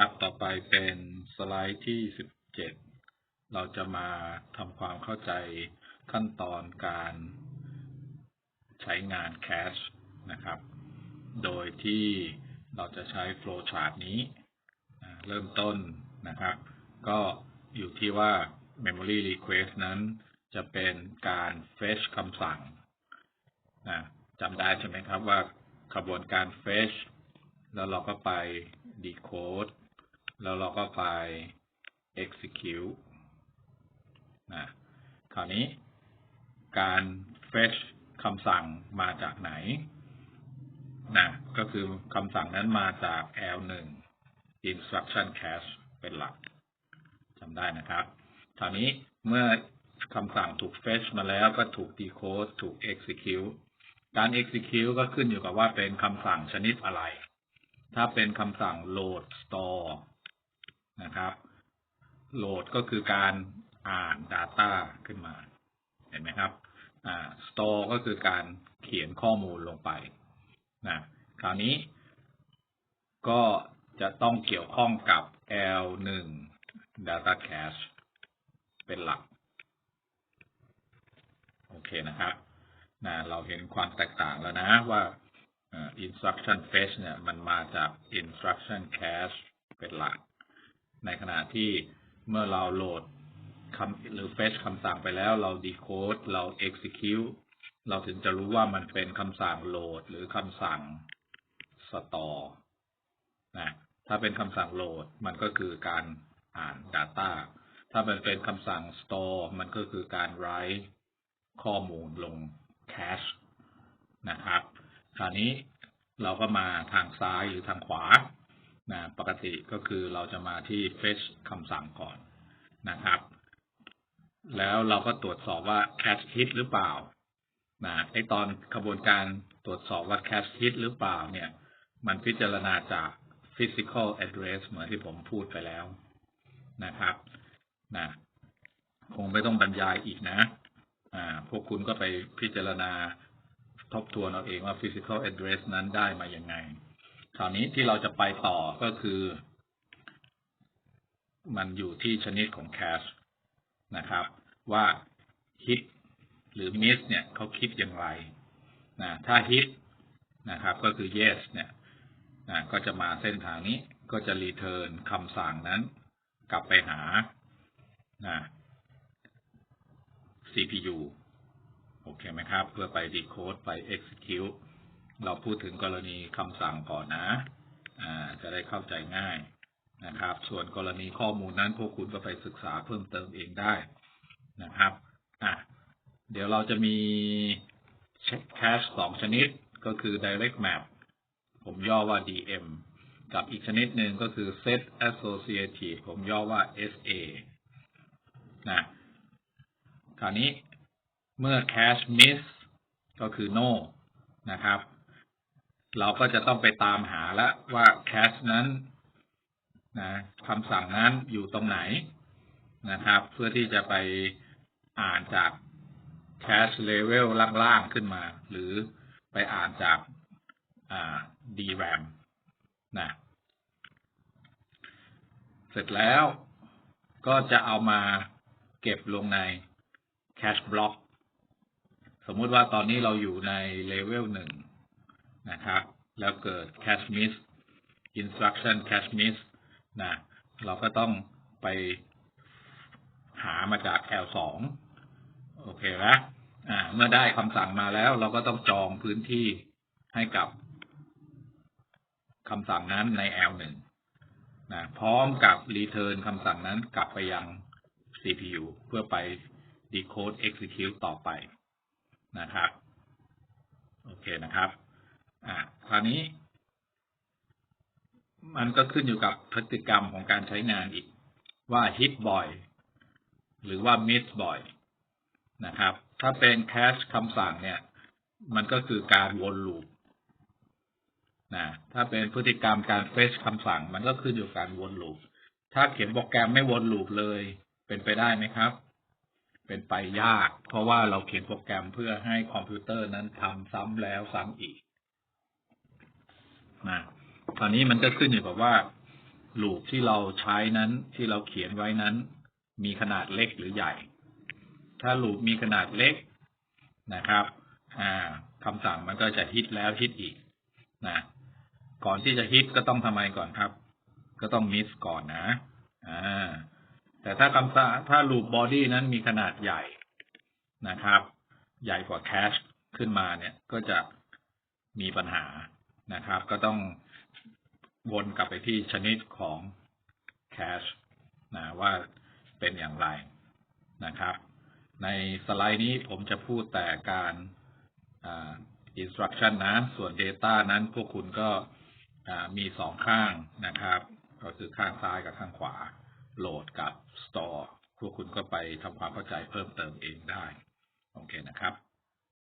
ครับ ต่อไปเป็นสไลด์ที่ 17 เราจะมาทำความเข้าใจขั้นตอนการใช้งาน Cache นะครับ โดยที่เราจะใช้ flow chart นี้ เริ่มต้นนะครับ ก็อยู่ที่ว่า memory request นั้นจะเป็นการ fetch คำสั่งนะจำได้ใช่ไหมครับว่ากระบวนการ fetch แล้วเราก็ไป decode แล้วเราก็ไป execute นะคราวนี้การ fetch คำสั่งมาจากไหนนะก็คือคำสั่งนั้นมาจาก L1 instruction cache เป็นหลักจำได้นะครับคราวนี้เมื่อคำสั่งถูก fetch มาแล้วก็ถูก decode ถูก execute การ execute ก็ขึ้นอยู่กับว่าเป็นคำสั่งชนิดอะไร ถ้าเป็นคำสั่ง load store นะครับ load ก็คือการอ่าน data ขึ้นมา เห็นไหมครับ store ก็คือการเขียนข้อมูลลงไปนะคราวนี้ก็จะต้องเกี่ยวข้องกับ L1 data cache เป็นหลัก โอเคนะครับนะเราเห็นความแตกต่างแล้วนะว่า instruction fetch เนี่ย มันมาจาก instruction cache เป็นหลัก ในขณะที่เมื่อเราโหลดคำหรือ fetch คำสั่งไปแล้ว เรา decode เรา execute เราถึงจะรู้ว่ามันเป็นคำสั่งโหลดหรือคำสั่ง store นะถ้าเป็นคำสั่งโหลดมันก็คือการอ่าน data ถ้ามันเป็นคำสั่ง store มันก็คือการ write ข้อมูลลง cache นะครับ คราวนี้เราก็มาทางซ้ายหรือทางขวา นะปกติก็คือเราจะมาที่ fetch คำสั่งก่อนนะครับ แล้วเราก็ตรวจสอบว่า cache hit หรือเปล่านะไอตอนกระบวนการตรวจสอบว่า cache hit หรือเปล่าเนี่ย มันพิจารณาจาก physical address เหมือนที่ผมพูดไปแล้วนะครับนะคงไม่ต้องบรรยายอีกนะอ่าพวกคุณก็ไปพิจารณาทบทวนเอาเองว่า physical address นั้นได้มาอย่างไง คราวนี้ที่เราจะไปต่อก็คือ มันอยู่ที่ชนิดของ cache นะครับ ว่า hit หรือ miss เนี่ยเขาคิดอย่างไรนะถ้า hit นะครับ ก็คือ yes เนี่ยนะก็จะมาเส้นทางนี้ก็จะ return คำสั่งนั้น กลับไปหานะ CPU โอเคไหมครับ เพื่อไป decode ไป execute เราพูดถึงกรณีคำสั่งก่อนนะ อ่า จะได้เข้าใจง่ายนะครับ ส่วนกรณีข้อมูลนั้นพวกคุณก็ไปศึกษาเพิ่มเติมเองได้นะครับ อะ เดี๋ยวเราจะมี cache สองชนิดก็คือ direct map ผมย่อว่า DM กับอีกชนิดหนึ่งก็คือ set associative ผมย่อว่า SA นะคราวนี้เมื่อ cache miss ก็คือ no นะครับ เราก็จะต้องไปตามหาแล้วว่า cache นั้นนะคำสั่งนั้นอยู่ตรงไหนนะครับ เพื่อที่จะไปอ่านจาก cache level ล่างๆขึ้นมา หรือไปอ่านจาก DRAM นะเสร็จแล้วก็จะเอามาเก็บลงใน cache block สมมุติว่าตอนนี้เราอยู่ในเลเวลหนึ่ง นะครับ แล้วเกิด cache miss instruction cache miss นะเราก็ต้องไปหามาจาก L2 โอเคไหมอ่า เมื่อได้คำสั่งมาแล้ว เราก็ต้องจองพื้นที่ให้กับคำสั่งนั้นใน L1 นะพร้อมกับ return คำสั่งนั้นกลับไปยัง CPU เพื่อไป decode execute ต่อไปนะครับ โอเคนะครับ อ่าคราวนี้ มันก็ขึ้นอยู่กับพฤติกรรมของการใช้งานอีก ว่า hit บ่อย หรือว่า miss บ่อยนะครับ ถ้าเป็น cache คำสั่งเนี่ย มันก็คือการวนลูปนะถ้าเป็นพฤติกรรมการ fetch คำสั่ง มันก็ขึ้นอยู่การวนลูป ถ้าเขียนโปรแกรมไม่วนลูปเลย เป็นไปได้ไหมครับ เป็นไปยาก เพราะว่าเราเขียนโปรแกรมเพื่อให้คอมพิวเตอร์นั้นทำซ้ำแล้วซ้ำอีก นะตอนนี้มันก็ขึ้นอยู่กับว่าลูปที่เราใช้นั้นที่เราเขียนไว้นั้น มีขนาดเล็กหรือใหญ่ ถ้าลูปมีขนาดเล็กนะครับ อ่าคำสั่งมันก็จะฮิตแล้วฮิตอีกนะก่อนที่จะฮิตก็ต้องทำไมก่อนครับ ก็ต้องมิสก่อนนะอ่าแต่ถ้าคำสั่งถ้าลูปบอดี้นั้นมีขนาดใหญ่นะครับ ใหญ่กว่าแคชขึ้นมาเนี่ยก็จะมีปัญหา นะครับ ก็ต้องวนกลับไปที่ชนิดของแคชนะว่าเป็นอย่างไรนะครับ ในสไลด์นี้ผมจะพูดแต่การอ่า instruction นะ ส่วน data นั้นพวกคุณก็มีสองข้างนะครับ ก็คือข้างซ้ายกับข้างขวา โหลดกับ store พวกคุณก็ไปทำความเข้าใจเพิ่มเติมเองได้ โอเคนะครับ